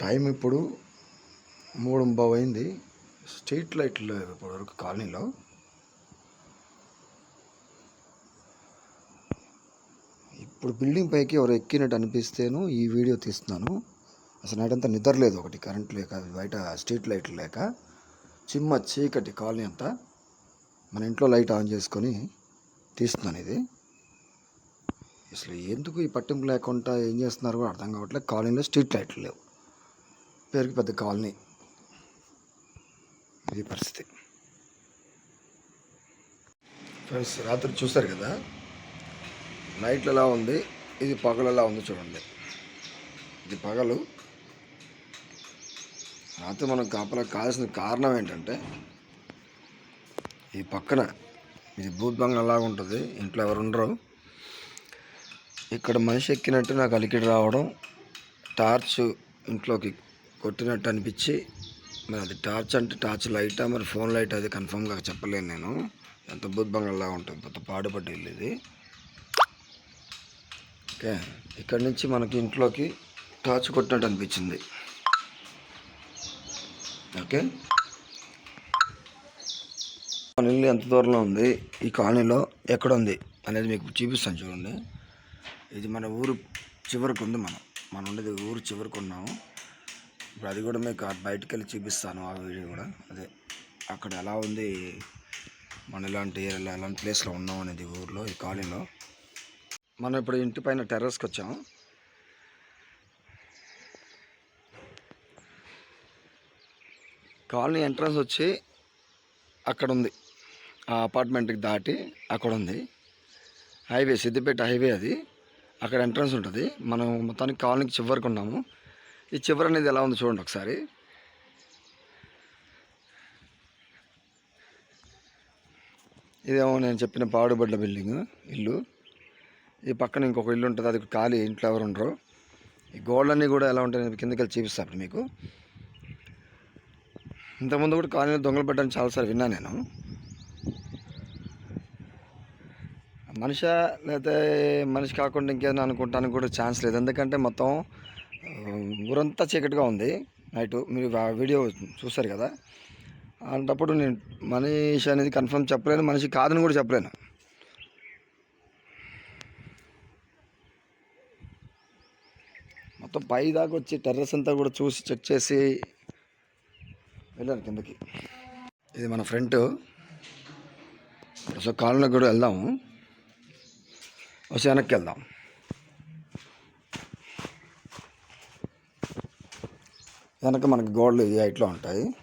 Time ఇప్పుడు మూడు బావు అయింది. స్ట్రీట్ లైట్లు లేవు ఇప్పటివరకు కాలనీలో. ఇప్పుడు బిల్డింగ్ పైకి ఎవరు ఎక్కినట్టు అనిపిస్తేను ఈ వీడియో తీస్తున్నాను. అసలు నైట్ నిద్ర లేదు ఒకటి కరెంట్ లేక బయట స్ట్రీట్ లైట్లు లేక. చిమ్మ చీకటి కాలనీ అంతా. మన ఇంట్లో లైట్ ఆన్ చేసుకొని తీస్తున్నాను ఇది. అసలు ఎందుకు ఈ పట్టింపు లేకుండా ఏం చేస్తున్నారు కూడా అర్థం కావట్లేదు. కాలనీలో స్ట్రీట్ లైట్లు లేవు. పేరుకి పెద్ద కాలనీ. ఇది పరిస్థితి. ఫ్రెండ్స్ రాత్రి చూస్తారు కదా? నైట్లు ఎలా ఉంది ఇది పగలు ఎలా ఉంది చూడండి. ఇది పగలు. రాత్రి మనం కాపలా కావాల్సిన కారణం ఏంటంటే ఈ పక్కన ఇది భూత్ బంగ్లా ఉంటుంది ఇంట్లో ఎవరు ఉండరు. ఇక్కడ మనిషి ఎక్కినట్టు నాకు అలికిడి రావడం టార్చ్ ఇంట్లోకి కొట్టినట్టు అనిపించి మరి అది టార్చ్ అంటే టార్చ్ లైటా మరి ఫోన్ లైట్ అది కన్ఫామ్గా చెప్పలేను నేను. ఎంత భూత్ ఉంటుంది కొత్త పాడుపడ్డ ఇల్లు ఇది ఓకే ఇక్కడ నుంచి మనకి ఇంట్లోకి టార్చ్ కొట్టినట్టు అనిపించింది. ఓకే. మన ఇల్లు ఎంత దూరంలో ఉంది? ఈ కాలనీలో ఎక్కడ ఉంది అనేది మీకు చూపిస్తాను చూడండి. ఇది మన ఊరు చివరికి ఉంది మనం. మనం ఉండేది ఊరు చివరికి ఉన్నాము. ఇప్పుడు అది కూడా మీకు బయటకు బయటికి వెళ్ళి చూపిస్తాను ఆ వీడియో కూడా. అదే అక్కడ ఎలా ఉంది మన ఇలాంటి ఏరియాలో ఎలాంటి ప్లేస్లో ఉన్నాం అనేది ఊర్లో ఈ కాలనీలో. మనం ఇప్పుడు ఇంటి పైన టెర్రస్కి వచ్చాము కాలనీ ఎంట్రన్స్ వచ్చి అక్కడ ఉంది. ఆ అపార్ట్మెంట్కి దాటి అక్కడ ఉంది. హైవే సిద్దిపేట హైవే అది. అక్కడ ఎంట్రన్స్ ఉంటుంది. మనం మొత్తానికి కాలనీకి చివరికి ఉన్నాము. ఈ చివరి అనేది ఎలా ఉంది చూడండి ఒకసారి. ఇదేమో నేను చెప్పిన పాడుబడ్డ బిల్డింగ్ ఇల్లు. ఈ పక్కన ఇంకొక ఇల్లు ఉంటుంది అది ఖాళీ ఇంట్లో ఎవరు ఉండరు. ఈ గోడలన్నీ కూడా ఎలా ఉంటాయి నేను కిందకి వెళ్ళి చూపిస్తాను అప్పుడు మీకు. ఇంతకుముందు కూడా కాలనీలో దొంగలు పడ్డాను చాలాసార్లు విన్నా నేను. మనిషి లేకపోతే మనిషి కాకుండా ఇంకేదైనా అనుకుంటానికి కూడా ఛాన్స్ లేదు. ఎందుకంటే మొత్తం ఊరంతా చీకటిగా ఉంది. నైట్ మీరు ఆ వీడియో చూస్తారు కదా. అలాంటప్పుడు నేను మనిషి అనేది కన్ఫర్మ్ చెప్పలేను మనిషి కాదని కూడా చెప్పలేను. మొత్తం పై దాకా వచ్చి టెర్రస్ అంతా కూడా చూసి చెక్ చేసి వెళ్ళాను కిందకి. ఇది మన ఫ్రంట్. సో కాలనీకి కూడా వెళ్దాము. వచ్చి వెనక్కి వెళ్దాం. వెనక మనకి గోడలు ఈ హైట్లో ఉంటాయి.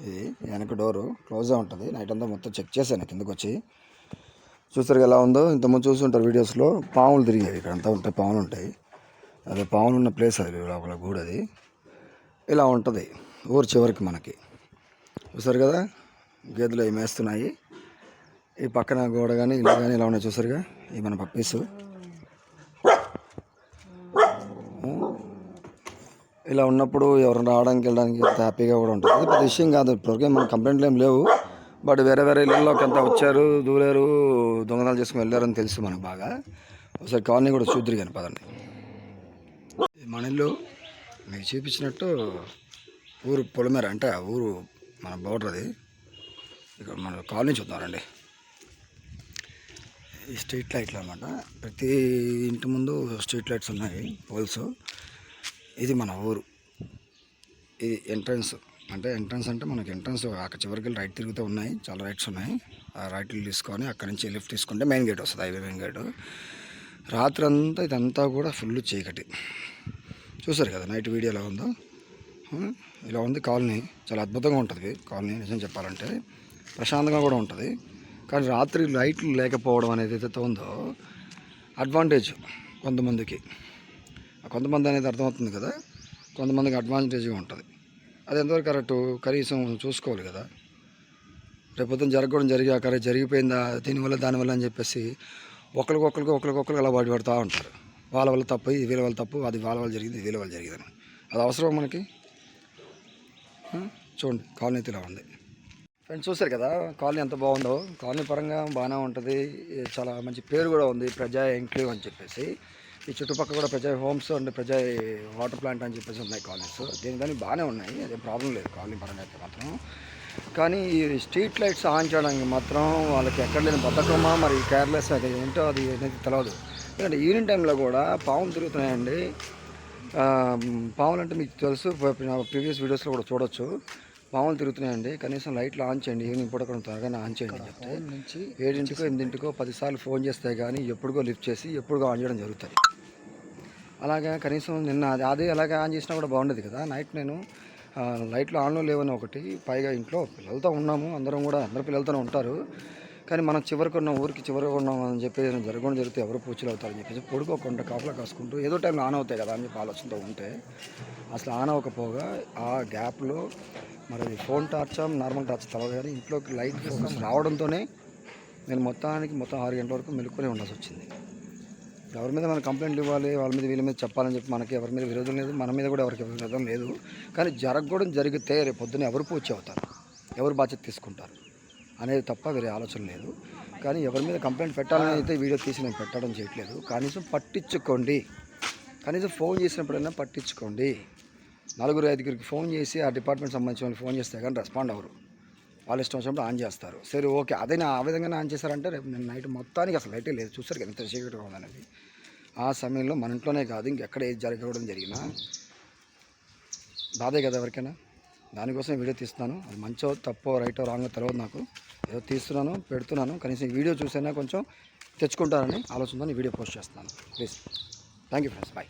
ఇది వెనక డోరు క్లోజ్గా ఉంటుంది. నైట్ అంతా మొత్తం చెక్ చేశాను కిందకు వచ్చి చూస్తారు ఎలా ఉందో. ఇంతకుముందు చూస్తుంటారు వీడియోస్లో పాములు తిరిగేవి ఇక్కడ అంతా ఉంటాయి పాములు ఉంటాయి. అదే పాములు ఉన్న ప్లేస్ అది లోపల గూడు అది ఇలా ఉంటుంది. ఊరు చివరికి మనకి. చూసారు కదా? గేదెలు ఏమి మేస్తున్నాయి. ఈ పక్కన గోడ కానీ ఇల్లు కానీ ఇలా ఉన్నాయి చూసారుగా? ఇవి మన పప్పీసు. ఇలా ఉన్నప్పుడు ఎవరు రావడానికి వెళ్ళడానికి ఎంత హ్యాపీగా కూడా ఉంటుంది అది పెద్ద విషయం కాదు. ఇప్పటివరకు మన కంప్లైంట్లు ఏం లేవు. బట్ వేరే వేరే ఇళ్ళలోకి అంతా వచ్చారు దూరారు దొంగతనాలు చేసుకుని వెళ్ళారని తెలుసు మనకు బాగా. ఒకసారి కాలనీ కూడా చూద్దరు కానీ పదండి. మన ఇల్లు మీకు చూపించినట్టు ఊరు పొలమేర అంటే ఊరు మన బోర్డర్ అది. ఇక్కడ మన కాలనీ చూద్దామండి ఈ స్ట్రీట్ లైట్లు అనమాట ప్రతి ఇంటి ముందు స్ట్రీట్ లైట్స్ ఉన్నాయి పోల్స్ ఇది మన ఊరు. ఇది ఎంట్రన్స్ అంటే ఎంట్రన్స్ అంటే మనకి ఎంట్రన్స్ అక్కడ చివరికి వెళ్ళి రైట్ తిరుగుతూ ఉన్నాయి. చాలా రైట్స్ ఉన్నాయి. ఆ రైట్లు తీసుకొని అక్కడి నుంచి లిఫ్ట్ తీసుకుంటే మెయిన్ గేట్ వస్తుంది హైవే మెయిన్ గేట్ రాత్రి అంతా ఇదంతా కూడా ఫుల్ చీకటి. చూసారు కదా నైట్ వీడియో ఎలా ఉందో? ఇలా ఉంది కాలనీ. చాలా అద్భుతంగా ఉంటుంది కాలనీ నిజం చెప్పాలంటే. ప్రశాంతంగా కూడా ఉంటుంది. కానీ రాత్రి లైట్లు లేకపోవడం అనేది ఏదైతే ఉందో అడ్వాంటేజ్ కొంతమందికి. కొంతమంది అనేది అర్థమవుతుంది కదా. కొంతమందికి అడ్వాంటేజ్గా ఉంటుంది. అది ఎంతవరకు కరెక్ట్ కనీసం చూసుకోవాలి కదా. రేపొద్దున జరగకూడదు జరిగి అక్కడ జరిగిపోయిందా దీనివల్ల దానివల్ల అని చెప్పేసి ఒకరికొకరికి ఒకరికొకరికి అలా బాడీ పడుతూ ఉంటారు. వాళ్ళ వల్ల తప్పు ఇది వీళ్ళ వల్ల తప్పు అది వాళ్ళ వల్ల జరిగింది వీళ్ళ వల్ల జరిగిందని. అది అవసరం మనకి? చూడండి కాలనీ తిలా ఇలా ఉంది. ఫ్రెండ్స్ చూసారు కదా కాలనీ ఎంత బాగుందో. కాలనీ పరంగా బాగానే ఉంటుంది. చాలా మంచి పేరు కూడా ఉంది ప్రజా ఎంక్లేవ్ అని చెప్పేసి. ఈ చుట్టుపక్కల కూడా Praja homes and Praja water plant అని చెప్పేసి ఉన్నాయి కాలనీస్ దీని కానీ బాగానే ఉన్నాయి. అదే ప్రాబ్లం లేదు. కాలనీ పరంగా అయితే మాత్రం. కానీ ఈ స్ట్రీట్ లైట్స్ ఆన్ చేయడానికి మాత్రం వాళ్ళకి ఎక్కడ లేని బద్దకమా మరి కేర్లెస్ అది ఏంటో అది అనేది తెలియదు ఎందుకంటే ఈవినింగ్ టైంలో కూడా పాములు తిరుగుతున్నాయండి. పాములు అంటే మీకు తెలుసు ప్రీవియస్ వీడియోస్లో కూడా చూడొచ్చు. పాములు తిరుగుతున్నాయండి. కనీసం లైట్లు ఆన్ చేయండి. ఈవినింగ్ పూట కొంచెం త్వరగానే ఆన్ చేయండి చెప్తే ఏడింటికో ఎనిమిదింటికో పదిసార్లు ఫోన్ చేస్తే కానీ ఎప్పుడుగో లిఫ్ట్ చేసి ఎప్పుడుగో ఆన్ చేయడం జరుగుతుంది. అలాగా కనీసం నిన్న అది అదే అలాగే ఆన్ చేసినా కూడా బాగుండేది కదా. నైట్ నేను లైట్లు ఆన్లో లేవని ఒకటి పైగా ఇంట్లో పిల్లలతో ఉన్నాము అందరం కూడా అందరు పిల్లలతోనే ఉంటారు. కానీ మనం చివరికి ఉన్నాం ఊరికి చివరికి ఉన్నాం అని చెప్పి ఏదైనా జరగడం జరిగితే ఎవరు పూచలు అవుతారని చెప్పేసి పొడుకోకుండా కాపలా కాసుకుంటూ ఏదో టైంలో ఆన్ అవుతాయి కదా అని చెప్పి ఆలోచనతో ఉంటే అసలు ఆన్ అవ్వకపోగా ఆ గ్యాప్లో మరి ఫోన్ టార్చ్ నార్మల్ టార్చ్ తర్వాత కానీ ఇంట్లోకి లైట్ రావడంతోనే నేను మొత్తానికి మొత్తం ఆరు గంటల వరకు మెలుక్కునే ఉండాల్సి వచ్చింది. ఎవరి మీద మనం కంప్లైంట్లు ఇవ్వాలి వాళ్ళ మీద వీళ్ళ మీద చెప్పాలని చెప్పి మనకి ఎవరి మీద విరోధం లేదు మన మీద కూడా ఎవరికి విరోధం లేదు. కానీ జరగకూడదు జరిగితే రేపు పొద్దున్న ఎవరు పూర్తి అవుతారు? ఎవరు బాధ్యత తీసుకుంటారు? అనేది తప్ప వేరే ఆలోచన లేదు. కానీ ఎవరి మీద కంప్లైంట్ పెట్టాలని అయితే వీడియో తీసి నేను పెట్టడం చేయట్లేదు. కనీసం పట్టించుకోండి. కనీసం ఫోన్ చేసినప్పుడైనా పట్టించుకోండి. నలుగురు ఐదుగురికి ఫోన్ చేసి ఆ డిపార్ట్మెంట్ సంబంధించిన వాళ్ళు ఫోన్ చేస్తే కానీ రెస్పాండ్ అవ్వరు. వాళ్ళు ఇష్టం వచ్చినప్పుడు ఆన్ చేస్తారు. సరే ఓకే. అదే నా ఆ విధంగానే ఆన్ చేశారంటే రేపు నేను నైట్ మొత్తానికి అసలు లైటే లేదు. చూస్తారు కదా ఎంత చీకటిగా ఉందనేది. ఆ సమయంలో మన ఇంట్లోనే కాదు ఇంకెక్కడ ఏది జరగడం జరిగినా బాధే కదా ఎవరికైనా. దానికోసం వీడియో తీస్తున్నాను. అది మంచో తప్పో రైటో రాంగో తెలియదు నాకు. ఏదో తీస్తున్నాను పెడుతున్నాను. కనీసం వీడియో చూసైనా కొంచెం తెచ్చుకుంటారని ఆలోచనతో వీడియో పోస్ట్ చేస్తున్నాను. Please. Thank you friends. Bye.